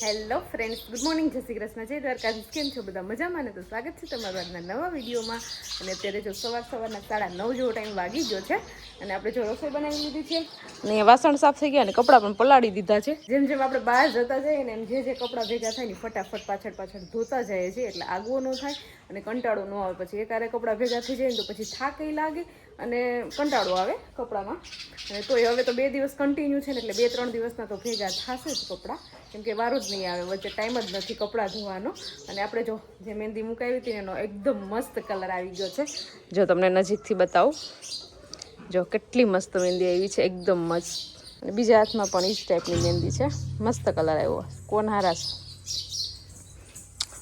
Hello friends good morning જય શ્રી કૃષ્ણ, જય દ્વારકાધીશ કેમ છો બધા? મજામાં ને? તો સ્વાગત છે તમારું આજના નવા વિડીયોમાં. અને અત્યારે જો સવાર સવારના સાડા નવ જેવો ટાઈમ વાગી ગયો છે અને આપણે જો રસોઈ બનાવી લીધી છે અને વાસણ સાફ થઈ ગયા અને કપડાં પણ પલાળી દીધા છે. જેમ જેમ આપણે બહાર જતા જઈએ ને એમ જે જે કપડાં ભેગા થાય ને ફટાફટ પાછળ પાછળ ધોતા જાય છે એટલે આગવો ન થાય અને કંટાળો ન આવે. પછી એકારે કપડાં ભેગા થઈ જાય ને તો પછી થાકેય લાગે અને કંટાળો આવે કપડામાં. અને તોય હવે તો બે દિવસ કન્ટિન્યુ છે ને એટલે બે ત્રણ દિવસના તો ભેગા થશે જ કપડાં. કેમ કે વારો જ નહીં આવે, વચ્ચે ટાઈમ જ નથી કપડાં ધોવાનો. અને આપણે જો જે મહેંદી મુકાવી હતી એનો એકદમ મસ્ત કલર આવી ગયો છે. જો તમને નજીકથી બતાવું. જો કેટલી મસ્ત મહેંદી આવી છે, એકદમ મસ્ત. અને બીજા હાથમાં પણ એ જ ટાઈપની મહેંદી છે. મસ્ત કલર આવ્યો. કોન હારા છે.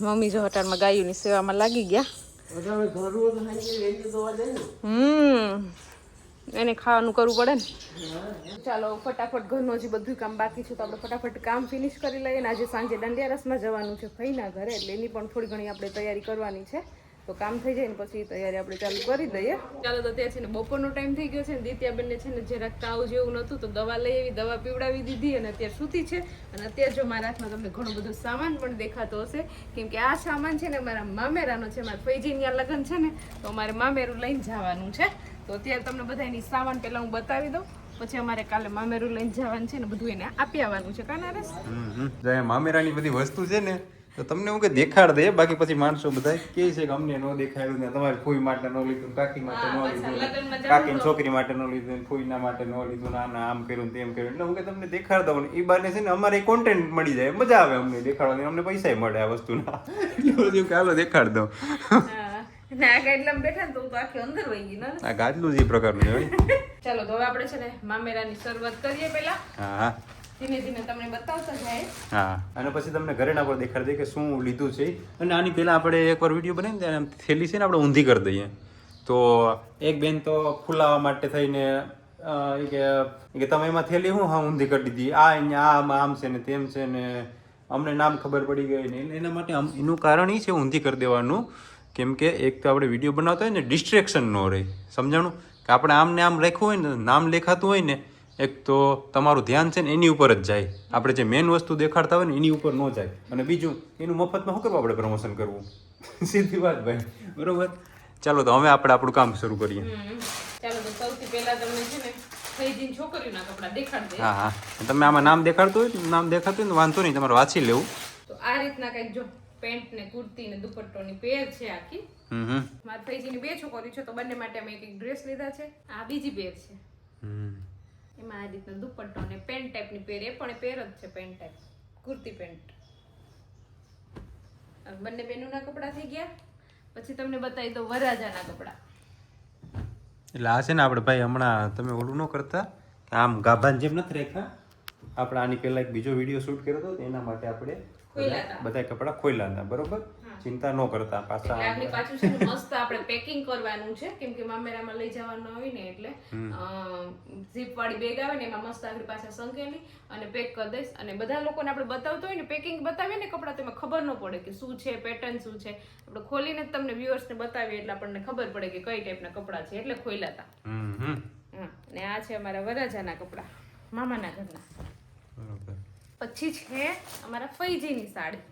મમ્મી જો હોટલમાં ગાયોની સેવામાં લાગી ગયા. હમ. એને ખાવાનું કરવું પડે ને? ચાલો ફટાફટ ઘરનું હજી બધું કામ બાકી છે તો આપણે ફટાફટ કામ ફિનિશ કરી લઈએ ને આજે સાંજે દાંડિયા રસમાં જવાનું છે ફઈના ઘરે એટલે એની પણ થોડી ઘણી આપણે તૈયારી કરવાની છે. તો કામ થઈ જાય ને પછી તૈયારી આપણે ચાલુ કરી દઈએ. ચાલો તો ત્યાં છે ને બપોરનો ટાઈમ થઈ ગયો છે ને દિત્યાબેનને છે ને જરાક તાવ જેવું નહોતું તો દવા લઈ આવી દવા પીવડાવી દીધી અને અત્યારે સૂતી છે. અને અત્યારે જો મારા હાથમાં તમને ઘણો બધો સામાન પણ દેખાતો હશે. કેમ કે આ સામાન છે ને મારા મામેરાનો છે મારા ફૈજીની લગ્ન છે ને તો અમારે મામેરું લઈને જવાનું છે. તો અત્યારે તમને બધા એની સામાન પહેલાં હું બતાવી દઉં. પછી અમારે કાલે મામેરું લઈને જવાનું છે ને બધું એને આપી આવવાનું છે. કાના રસ હમ. જો અહીંયા મામેરાની બધી વસ્તુ છે ને તો તમને હું કે દેખાડ દે બાકી પછી માણસો બધા કે છે કે અમને ન દેખાડ્યું ને તમારી ફૂઈ માટે ન લીધું કાકી માટે ન લીધું કાકીની છોકરી માટે ન લીધું ને ફૂઈના માટે ન લીધું ના ના આમ કર્યું તેમ કર્યું. એટલે હું કે તમને દેખાડ દઉં ને એ બાને છે ને અમારે કોન્ટેન્ટ મળી જાય મજા આવે અમને દેખાડવાની અમને પૈસા મળે આ વસ્તુના. એટલે બધું કે દેખાડ દઉં. આ જ એ પ્રકારનું ચાલો તો હવે આપણે છે ને મામેરાની શરૂઆત કરીએ પહેલા. હા હા. ધીમે ધીમે તમને બતાવતા જાય. હા. અને પછી તમને ઘરેના પર દેખાડી દઈએ કે શું લીધું છે. અને આની પહેલાં આપણે એકવાર વીડિયો બનાવીને ત્યારે થેલી છે ને આપણે ઊંધી કરી દઈએ. તો એક બેન તો ફૂલાવા માટે થઈને કે તમે એમાં થેલી હું હા ઊંધી કરી દીધી? આ અહીંયા આમ આમ છે ને તેમ છે ને અમને નામ ખબર પડી ગઈ ને. એના માટે આમ એનું કારણ એ છે ઊંધી કરી દેવાનું. કેમ કે એક તો આપણે વીડિયો બનાવતા હોય ને ડિસ્ટ્રેક્શન ન રહે. સમજાણું? કે આપણે આમ ને આમ લખ્યું હોય ને નામ લેખાતું હોય ને એક તો તમારું ધ્યાન છે ને એની ઉપર જ જાય. આપણે જે મેઈન વસ્તુ દેખાડતા હોય ને એની ઉપર ન જાય. અને બીજું એનું મફતમાં શું કરવું આપણે પ્રમોશન કરવું? સીધી વાત ભાઈ. બરોબર? ચાલો તો હવે આપણે આપણું કામ શરૂ કરીએ. ચાલો તો સૌથી પહેલા તમને છે ને હા હા. તમે આમાં નામ દેખાડતું હોય નામ દેખાતું હોય ને વાંધો નહીં તમારે વાંચી લેવું. તો આ રીતના કંઈક જો પેન્ટ ને કુર્તી ને દુપટ્ટોની પેર છે આખી. હમ મારા ફૈજીની બે છોકરી છે તો બંને માટે અમે એક ડ્રેસ લીધા છે. આ બીજી પેર છે. હમ. એમાં આ રીતના દુપટ્ટો અને પેન્ટ ટાઈપની પેર એ પણ પેર જ છે પેન્ટ ટાઈપ કુર્તી પેન્ટ બંને બેનુના કપડાં થઈ ગયા. પછી તમને બતાવી દઉં વરરાજાના કપડાં. એટલે આ છે ને આપણે ભાઈ હમણાં તમે ઓલું ન કરતા આમ ગાભાન જેમ નથી રાખ્યા. આપણે આની પહેલા એક બીજો વીડિયો શૂટ કર્યો હતો એના માટે આપણે બધા કપડાં ખોલ્યા હતા બરોબર? ચિંતા ન કરતા પાછા આપણી પાછું છે મસ્ત આપણે પેકિંગ કરવાનું છે. કેમ કે મામેરામાં લઈ જવાનું હોય ને એટલે ઝીપ વાળી બેગ આવે ને એમાં મસ્ત આપણી પાસે સંકેલી અને પેક કરી દઈશ. અને બધા લોકોને આપણે બતાવતો હોય ને પેકિંગ બતાવીએ ને કપડાં તેમાં ખબર ન પડે કે શું છે પેટર્ન શું છે. આપણે ખોલીને જ તમને વ્યુઅર્સને બતાવીએ એટલે આપણને ખબર પડે કે કઈ ટાઈપના કપડાં છે. એટલે ખોલ્યા હતા અને આ છે અમારા વરરાજાના કપડાં મામાના ઘરના. પછી છે અમારા ફૈજીની સાડી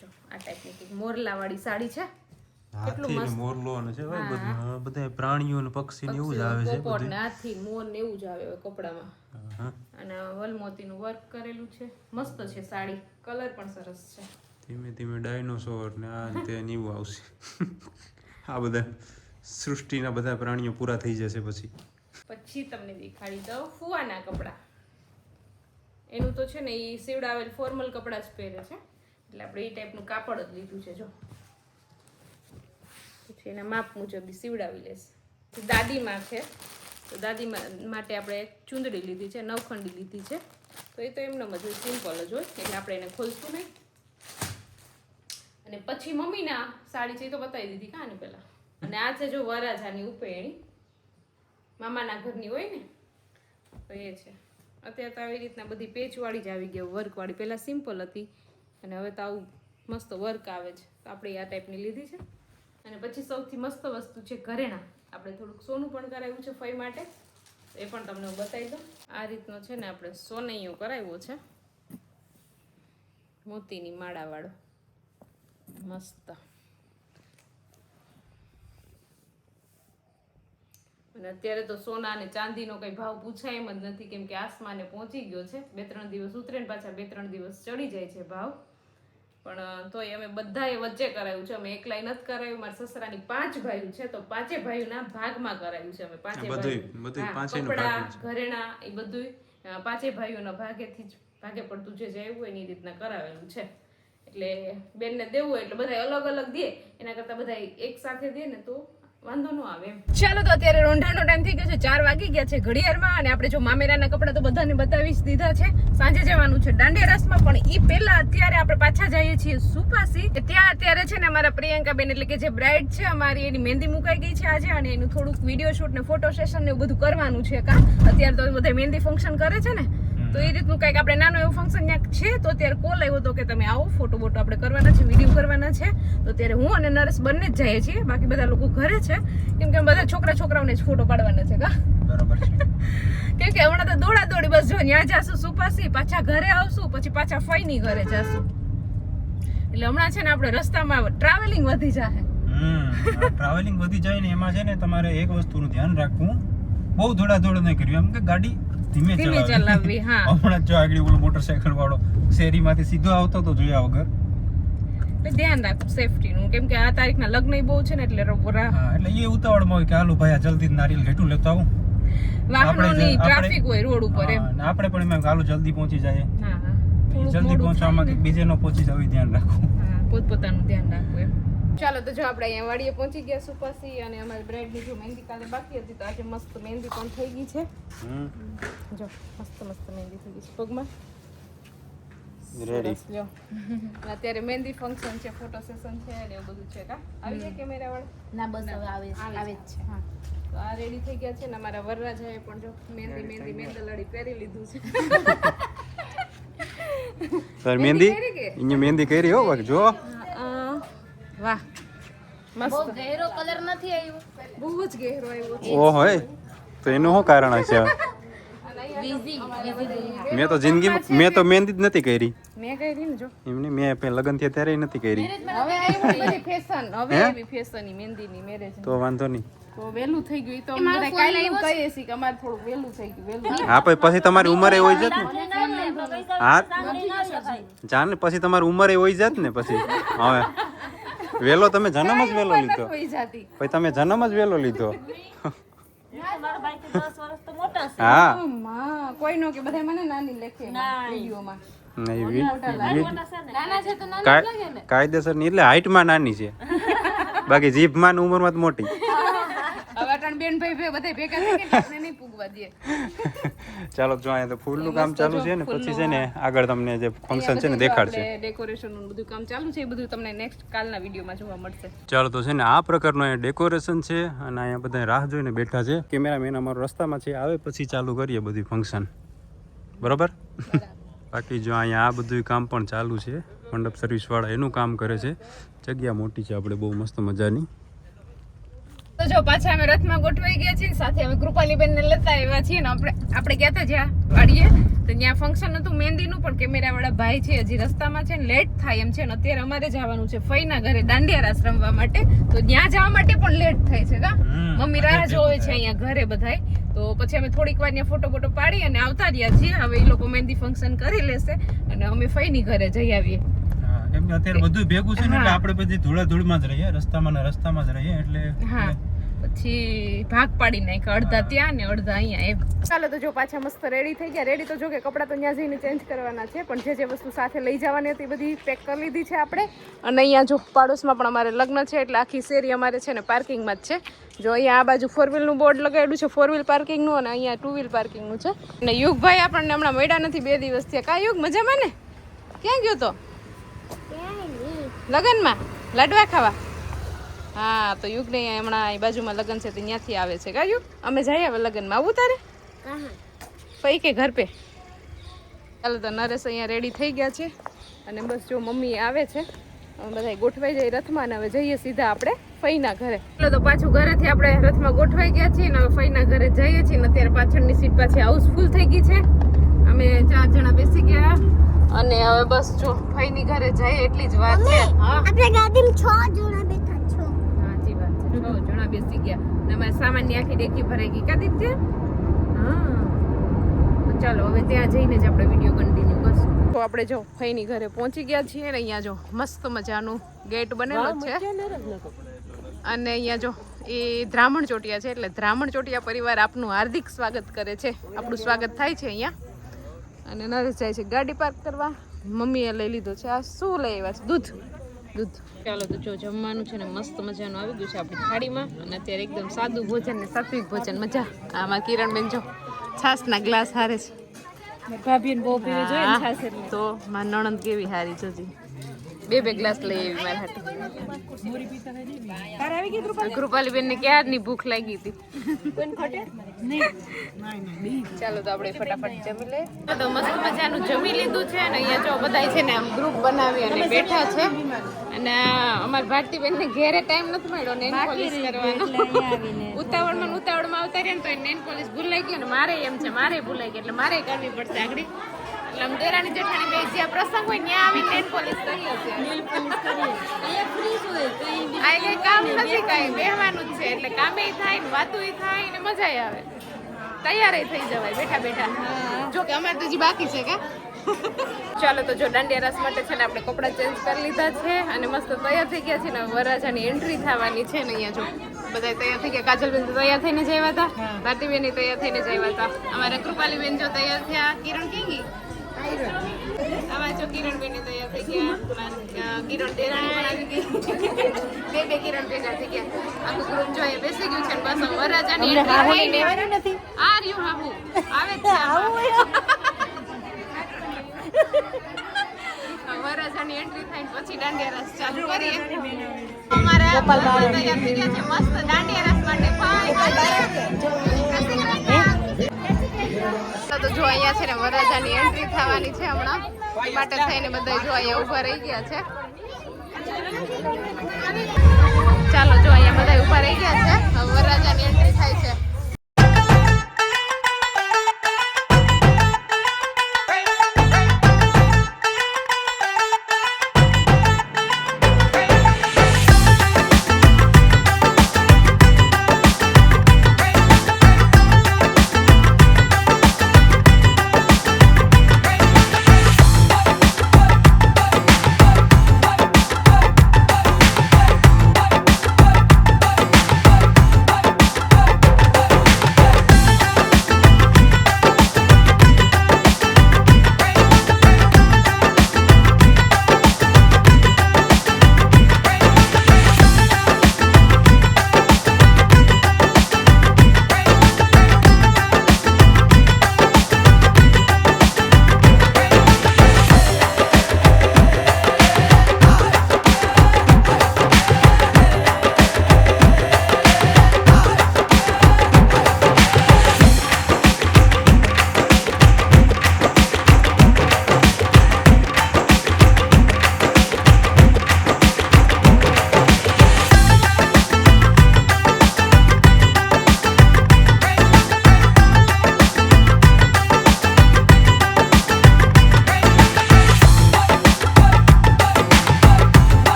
જો આ ટાઈપની કંઈક મોરલાવાળી સાડી છે. કેટલું હાથી ને મોરલો ને છે બધા પ્રાણીઓ ને પક્ષી ને એવું જ આવે છે બધું. હાથી મોર ને એવું જ આવે કપડામાં. અને વલમોતી નું વર્ક કરેલું છે. મસ્ત છે સાડી. કલર પણ સરસ છે. ધીમે ધીમે ડાયનોસોર ને આ તે એવું આવશે. આ બધા સૃષ્ટિના બધા પ્રાણીઓ પૂરા થઈ જશે પછી. પછી તમને દેખાડી દઉં ફુવાના કપડાં. એનું તો છે ને એ સીવડાવેલ ફોર્મલ કપડાં જ પહેરે છે. એટલે આપણે એ ટાઈપનું કાપડ જ લીધું છે, જો. પછી એના માપ મુજબ સીવડાવી લેશે. દાદીમાં છે, તો દાદીમાં માટે આપણે ચૂંદડી લીધી છે, નવખંડી લીધી છે. તો એ તો એમનો હોય સિમ્પલ જ હોય, એટલે આપણે એને ખોલશું નહીં. અને પછી મમ્મીના સાડી છે, એ તો બતાવી દીધી કાને પહેલાં. અને આ છે જો વરાજાની ઉપેણી. મામાના ઘરની હોય ને, તો એ છે. અત્યારે તો આવી રીતના બધી પેચવાળી જ આવી ગઈ વર્કવાળી. પહેલાં સિમ્પલ હતી અને હવે તો આવું મસ્ત વર્ક આવે છે. તો આપણે આ ટાઈપની લીધી છે. અને પછી સૌથી મસ્ત વસ્તુ છે ઘરેણા. આપણે થોડુંક સોનું પણ કરાવ્યું છે ફઈ માટે. એ પણ તમને હું બતાવી દઉં. આ રીતનો છે ને આપણે સોનૈયો કરાવ્યો છે. મોતીની માળાવાળો. મસ્ત. અને અત્યારે તો સોના અને ચાંદીનો કંઈ ભાવ પૂછાય એમ જ નથી કેમ કે આસમાને પહોંચી ગયો છે. બે ત્રણ દિવસ ઉતરે પાછા બે ત્રણ દિવસ ચડી જાય છે ભાવ. પણ તોય અમે બધાએ વચ્ચે કરાયું છે. અમે એકલાય નથી કરાયું. મારા સસરાની પાંચ ભાઈઓ છે તો પાંચે ભાઈઓના ભાગમાં કરાયું છે અમે. પાંચે ભાઈઓ. કપડાં. ઘરેણાં એ બધુંય પાંચે ભાઈઓના ભાગેથી જ ભાગે પડતું જે જે આવ્યું હોય એની રીતના કરાવેલું છે. એટલે બેનને દેવું હોય એટલે બધા અલગ અલગ દે. એના કરતા બધા એક સાથે દે ને તો વાંધો ન આવે ચાલો તો અત્યારે રોંઢાનો ટાઈમ થઈ ગયો છે, ચાર વાગી ગયા છે ઘડિયાળમાં અને આપણે જો મામેરાના કપડાં તો બધાને બતાવી જ દીધા છે. સાંજે જવાનું છે દાંડિયા રાસમાં પણ એ પહેલા અત્યારે આપણે પાછા જઈએ છીએ સુપાસી. ત્યાં અત્યારે છે ને અમારા પ્રિયંકા બેન એટલે કે જે બ્રાઇડ છે, અમારી એની મહેંદી મુકાઈ ગઈ છે આજે અને એનું થોડુંક વીડિયો શૂટ ને ફોટો સેશન ને એવું બધું કરવાનું છે કા. અત્યારે તો બધા મહેંદી ફંક્શન કરે છે ને. તો એ રીતનું કંઈક આપણે નાનું એવું ફંક્શન ક્યાંક છે તો અત્યારે કોલ આવ્યો હતો કે તમે આવો ફોટો બોટો આપણે કરવાના છે વીડિયો કરવાના છે. તો ત્યારે હું અને નરેશ બંને જ જઈએ છીએ બાકી બધા લોકો ઘરે છે. કેમ કે બધા છોકરા છોકરાઓને જ ફોટો પાડવાના છે કા? બરાબર છે. કેમ કે હમણાં તો દોડા દોડી બસ જો ત્યાં જાશું સુપાસી પાછા ઘરે આવશું પછી પાછા ફઈની ઘરે જાશું. એટલે હમણાં છે ને આપણે રસ્તામાં ટ્રાવેલિંગ વધી જાય હમ ટ્રાવેલિંગ વધી જાય ને એમાં છે ને તમારે એક વસ્તુનું ધ્યાન રાખવું. બહુ દોડા દોડ નહીં કરવી એમ કે ગાડી ધીમે ધીમે ચલાવવી હા. હમણાં જ આગળ ઓલો મોટરસાયકલ વાળો શેરીમાંથી સીધો આવતો તો જોયા વગર. એટલે ધ્યાન સેફટી નું કેમ કે આ તારીખના લગ્ન બહુ છે ને એટલે રો- રા- એટલે એ ઉતાવળમાં હોય કે હાલો ભાઈ આ જલ્દી નારિયેલ ઘેટું લેતો આવું. વાહનોની ટ્રાફિક હોય રોડ ઉપર એમ. આપણે પણ એમ હાલો જલ્દી પહોંચી જાય. હા જલ્દી પહોંચવામાં બીજે ન પહોંચી જાવ ધ્યાન રાખવું. પોતપોતાનું ધ્યાન રાખવું એમ. ચાલો તો જો આપણે અહીંયા વાડીએ પહોંચી ગયા સુપાસી અને અમારી બ્રેડની જો મહેંદી કાલે બાકી હતી તો આજે મસ્ત મહેંદી પણ થઈ ગઈ છે. જો મસ્ત મસ્ત મહેંદી થઈ ગઈ છે. પગમાં? રેડી સરસ, જો. અત્યારે મહેંદી ફંક્શન છે ફોટો સેશન છે ને એવું બધું છે કા? આવી જાય કેમેરા વાળા? ના બસ હવે આવે આવે જ છે. હા. તો આ રેડી થઈ ગયા છે ને અમારા વરરાજાએ પણ જો મહેંદી મહેંદી મેંદલડી પહેરી લીધું છે. સર મહેંદી? કરી કે? અહીંયા મહેંદી કરી હો જો. વાહ. બહુ ગહેરો કલર નથી આવ્યો. બહુ જ ગહેરો આવ્યો છે. ઓહો એ તો એનું શું કારણ હશે મેં તો જિંદગીમાં મેં તો મહેંદી જ નથી કરી. મેં કરી ને જો. એમને મેં લગ્ન થયા ત્યારે નથી કરી. હવે આવ્યું બધી ફેશન હવે હે? એવી ફેશનની મહેંદીની મેરેજ તો વાંધો નહીં. તો વહેલું થઈ ગયું. તો અમે કાલે એમ કહીએ છીએ કે અમારે થોડું વહેલું થઈ ગયું વહેલું હા પછી પછી તમારી ઉંમરે હોય જત ને? હા. જાને પછી તમારી ઉંમરે હોય જાત ને પછી? હવે. વેલો તમે જન્મ જ વેલો લીધો. કોઈ પછી તમે જન્મ જ વેલો લીધો. હા. કોઈ નો કે બધા મને નાની લેખે વિડીયોમાં. કાયદેસરની. એટલે હાઈટમાં નાની છે. બાકી જીભમાં ને ઉંમરમાં તો મોટી. હવે બેન ભાઈ બધા ભેગા થઈ ગયા નહીં પૂગવા દે ચાલો જો અહીંયા તો ફૂલનું કામ ચાલુ છે ને પછી છે ને આગળ તમને જે ફંક્શન છે ને દેખાડશે. ડેકોરેશનનું બધું કામ ચાલુ છે એ બધું તમને નેક્સ્ટ કાલના વિડીયોમાં જોવા મળશે. ચાલો તો છે ને આ પ્રકારનું અહીંયા ડેકોરેશન છે અને અહીંયા બધા રાહ જોઈને બેઠા છે. કેમેરામેન અમારો રસ્તામાં છે આવે પછી ચાલુ કરીએ બધું ફંક્શન બરોબર? બાકી જો અહીંયા આ બધું કામ પણ ચાલુ છે મંડપ સર્વિસવાળા એનું કામ કરે છે. જગ્યા મોટી છે આપણે બહુ મસ્ત મજાની. તો જો પાછા અમે રથમાં ગોઠવાઈ ગયા છીએ સાથે અમે કૃપાલીબેનને લેતા આવ્યા છીએ ને આપણે આપણે ગયા હતા જ્યાં પાડીએ તો ત્યાં ફંક્શન હતું મહેંદીનું પણ કેમેરા વાળા ભાઈ છે હજી રસ્તામાં છે ને લેટ થાય એમ છે ને અત્યારે અમારે જવાનું છે ફઈના ઘરે દાંડિયા રાસ રમવા માટે. તો ત્યાં જવા માટે પણ લેટ થાય છે કા? મમ્મી રાહ જોવે છે અહીંયા ઘરે બધાય. તો પછી અમે થોડીક વાર ત્યાં ફોટો ફોટો પાડી અને આવતા રહ્યા છીએ. હવે એ લોકો મહેંદી ફંક્શન કરી લેશે અને અમે ફઈની ઘરે જઈ આવીએ. અત્યારે બધું ભેગું છે ને આપણે બધી ધૂળા ધૂળમાં જ રહીએ રસ્તામાં ને રસ્તામાં જ રહીએ એટલે હા. પછી ભાગ પાડી નાખ્યા. અડધા ત્યાં ને અડધા અહીંયા એમ. ચાલો તો જો પાછા મસ્ત રેડી થઈ ગયા. રેડી તો જો કે કપડાં તો ત્યાં જઈને ચેન્જ કરવાના છે પણ જે જે વસ્તુ સાથે લઈ જવાની હતી બધી પેક કરી લીધી છે આપણે. અને અહીંયા જો પાડોશમાં પણ અમારે લગ્ન છે એટલે આખી શેરી અમારે છે ને પાર્કિંગમાં જ છે. જો અહીંયા આ બાજુ ફોર વ્હીલનું બોર્ડ લગાવેલું છે ફોર વ્હીલ પાર્કિંગનું અને અહીંયા ટુ વ્હીલ પાર્કિંગનું છે. અને યુગભાઈ આપણને હમણાં મળ્યા નથી બે દિવસ થયા. કા યુગ મજામાં ને? ક્યાં ગયો તો? લગનમાં? લાડવા ખાવા? હા તો યુગ ને હમણાં એ બાજુમાં લગ્ન છે તો ત્યાંથી આવે છે. કા યુગ અમે જઈએ હવે લગ્નમાં. આવું તારે? પૈ કે ઘર પે ચાલો તો નરેશ અહીંયા રેડી થઈ ગયા છે. અને બસ જો મમ્મી આવે છે અમે બધા ગોઠવાઈ જઈએ રથમાં અને હવે જઈએ સીધા આપણે ફઈના ઘરે. એટલે તો પાછું ઘરેથી આપણે રથમાં ગોઠવાઈ ગયા છીએ ને હવે ફઈના ઘરે જઈએ છીએ ને અત્યારે પાછળની સીટ પાછી હાઉસફુલ થઈ ગઈ છે. અમે ચાર જણા બેસી ગયા. અને હવે બસ જો ફઈની ઘરે જઈએ એટલી જ વાત છે. આપણે ગાડીમાં છ જણા બેઠા છો જણા બેસી ગયા. ને અમારે સામાનની આખી ડેકી ભરાઈ ગઈ. કાદી છે? હા. ચાલો હવે ત્યાં જઈને જ આપણે વીડિયો કન્ટિન્યુ કરશું. તો આપણે જો ફઈની ઘરે પહોંચી ગયા છીએ ને અહીંયા જો મસ્ત મજાનું ગેટ બનેલો છે. અને અહીંયા જો એ ધ્રામણ ચોટિયા છે એટલે ધ્રામણ ચોટિયા પરિવાર આપનું હાર્દિક સ્વાગત કરે છે. આપણું સ્વાગત થાય છે અહીંયા. અને નરેશ જાય છે ગાડી પાર્ક કરવા. મમ્મીએ લઈ લીધો છે આ. શું લઈ આવ્યા છે? દૂધ. દૂધ. ચાલો તો જો જમવાનું છે ને મસ્ત મજાનું આવી ગયું છે આપણી થાળીમાં. અને અત્યારે એકદમ સાદું ભોજન ને સાત્વિક ભોજન. મજા. આમાં કિરણબેન જો છાસના ગ્લાસ હારે છે. ભાભીને બહુ પીવે જોઈએ. તો માં નણંદ કેવી હારી જોજી. બે બે ગ્લાસ લઈ આવી મારા ગઈ કૃપાલી? બેન ને ક્યારની ભૂખ લાગી હતી? ચાલો તો આપણે ફટાફટ જમી લઈએ. તો મસ્ત મજાનું જમી લીધું છે અને અહીંયા જો બધાય છે ને આમ ગ્રુપ બનાવી અને બેઠા છે. અને અમાર ભારતીબેન ને ઘેરે ટાઈમ નથી મળ્યો નેન પોલિશ કરવાનો. ઉતાવળમાં ઉતાવળમાં આવતા રહ્યા ને તો નેન પોલીસ ભૂલાઈ ગયો ને મારે એમ છે મારે ભૂલાઈ ગઈ એટલે મારે કરવી પડશે આગળ. એટલે આમ દેરાણી જેઠાણી બે જ્યાં પ્રસંગ હોય ત્યાં આવી નેલ પોલિશ કરીએ છીએ આ કઈ કામ નથી કાંઈ બેહવાનું જ છે. એટલે કામે થાય ને વાતું થાય ને મજા આવે. તૈયાર થઈ જવાય બેઠા બેઠા. જો કે અમારે તો હજી બાકી છે કે? ચાલો તો જો દાંડિયા રસ માટે છે ને આપણે કપડાં ચેન્જ કરી લીધા છે અને મસ્ત તૈયાર થઈ ગયા છે ને વરરાજાની એન્ટ્રી થવાની છે ને અહીંયા જો બધા તૈયાર થઈ ગયા. કાજલબેન તો તૈયાર થઈને જ આવ્યા હતા. ભારતીબેન તૈયાર થઈને જ આવ્યા હતા. અમારા કૃપાલીબેન જો તૈયાર થયા. કિરણ ક્યાં ગઈ કિરણ બેન કિરણબેન તૈયાર થઈ ગયા કિરણ દેરાણી પણ આવી ગઈ. બે બે કિરણ ભેગા થઈ ગયા. આખું ગ્રુપ જોઈએ બેસી ગયું છે બસ વરરાજાની થઈને આ રહ્યું હાહુ. આવે જ છે આમાં. વરરાજાની એન્ટ્રી થાય પછી દાંડિયા રસ ચાલુ કરીએ. અમારા તૈયાર થઈ ગયા છે મસ્ત દાંડિયા રસ માટે ભાઈ તો જો અહીંયા છે ને વરરાજાની એન્ટ્રી થવાની છે હમણાં. માટે થઈને બધા જો અહીંયા ઊભા રહી ગયા છે. ચાલો, જો અહીંયા બધા ઊભા રહી ગયા છે. વરરાજાની એન્ટ્રી થાય છે.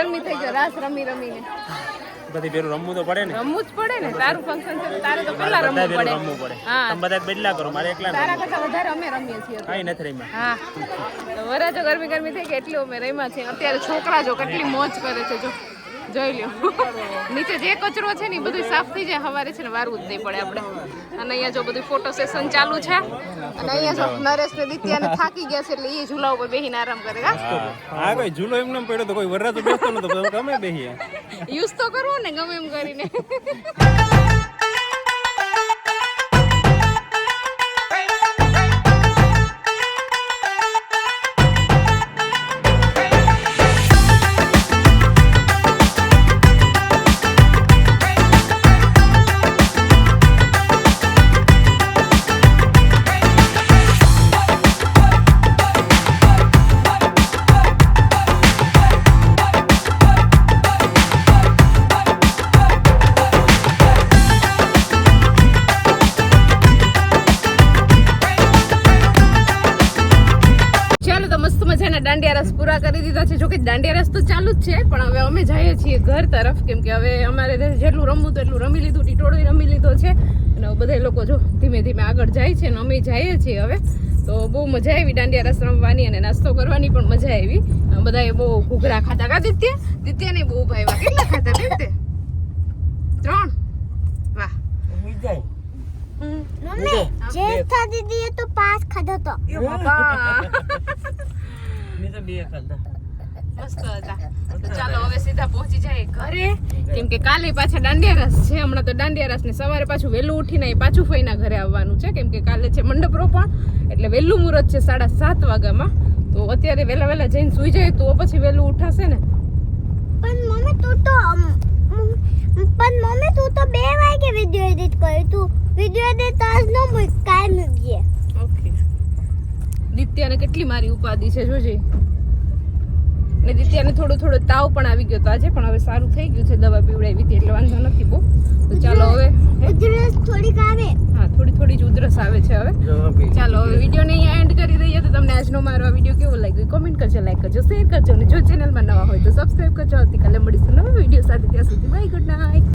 ગરમી થઈ ગયો રાસ રમી રમીને. બધી ભેરું રમવું તો પડે ને? રમવું જ પડે ને તારું ફંક્શન છે તારે તો પેલા રમવું પડે. રમવું પડે. તમે બધા બદલા કરો મારે એકલા તારા કરતા વધારે અમે રમીએ છીએ કઈ નથી રહીમાં હા. વરાજો ગરમી ગરમી થઈ ગઈ એટલી અમે રમ્યા છીએ. અત્યારે છોકરા જો કેટલી મોજ કરે છે જો. જોઈ લ્યો. નીચે જે કચરો છે ને એ બધું સાફ થઈ જાય સવારે છે ને વારવું જ નહીં પડે આપણે. અને અહીંયા જો બધું ફોટો સેશન ચાલુ છે. અને અહીંયા જો નરેશ ને દિત્યાને થાકી ગયા છે એટલે એ ઝૂલા ઉપર બેહીને આરામ કરે હા. ભાઈ કોઈ ઝૂલો એમ નામ પડ્યો તો કોઈ વરરાજો બેસતો નતો ગમે બેહીએ. યુઝ તો કરવો ને ગમે એમ કરીને. પૂરા છે. જોકે દાંડિયા રસ તો ચાલુ જ છે પણ હવે અમે જઈએ છીએ ઘર તરફ. કેમ કે હવે અમારે જેટલું રમવું તો એટલું રમી લીધું ટીટોળું રમી લીધો છે. અને બધા લોકો જો ધીમે ધીમે આગળ જાય છે અને અમે જઈએ છીએ હવે. તો બહુ મજા આવી દાંડિયા રસ રમવાની અને નાસ્તો કરવાની પણ મજા આવી. બધાએ બહુ ઘૂઘરા ખાધા. કા દિત્ય? દિત્યાને બહુ ભાઈ કેટલા ખાતા તે? ત્રણ? વાહ. મમ્મી જેઠા દીદીએ તો પાંચ ખાધો તો. બે બાબા મસ્ત હતા. તો ચાલો હવે સીધા પહોંચી જાય ઘરે. કેમ કે કાલે પાછા દાંડિયા રસ છે. હમણાં તો દાંડિયા રસ ને સવારે પાછું વહેલું ઉઠીને પાછું ફઈના ઘરે આવવાનું છે. કેમ કે કાલે છે મંડપ રોપણ એટલે વહેલું મુહૂર્ત છે સાડા સાત વાગ્યામાં. તો અત્યારે વહેલા વહેલા જઈને સુઈ જાય તો પછી વહેલું ઉઠાશે ને. પણ મમ્મી તું તો પણ મમ્મી તું તો બે વાગે વિડિયો એડિટ કરી તું વિડિયો એડિટ આજ નો કાલ મૂકીએ ઓકે દિત્યાને કેટલી મારી ઉપાધિ છે જોજે. ને દિત્યાને થોડો થોડો તાવ પણ આવી ગયો તો આજે પણ હવે સારું થઈ ગયું છે દવા પીવડાવી હતી એટલે વાંધો નથી બહુ. તો ચાલો હવે ઉધરસ થોડીક આવે. હા થોડી થોડી જ ઉધરસ આવે છે હવે. ચાલો હવે વિડીયોને અહીંયા એન્ડ કરી દઈએ તો તમને આજનો મારો આ વીડિયો કેવો લાગ્યો કોમેન્ટ કરજો લાઈક કરજો શેર કરજો અને જો ચેનલમાં નવા હોય તો સબસ્ક્રાઈબ કરજો. આવતીકાલે મળીશું નવા વીડિયો સાથે. ત્યાં સુધી બાય ગુડ નાઇટ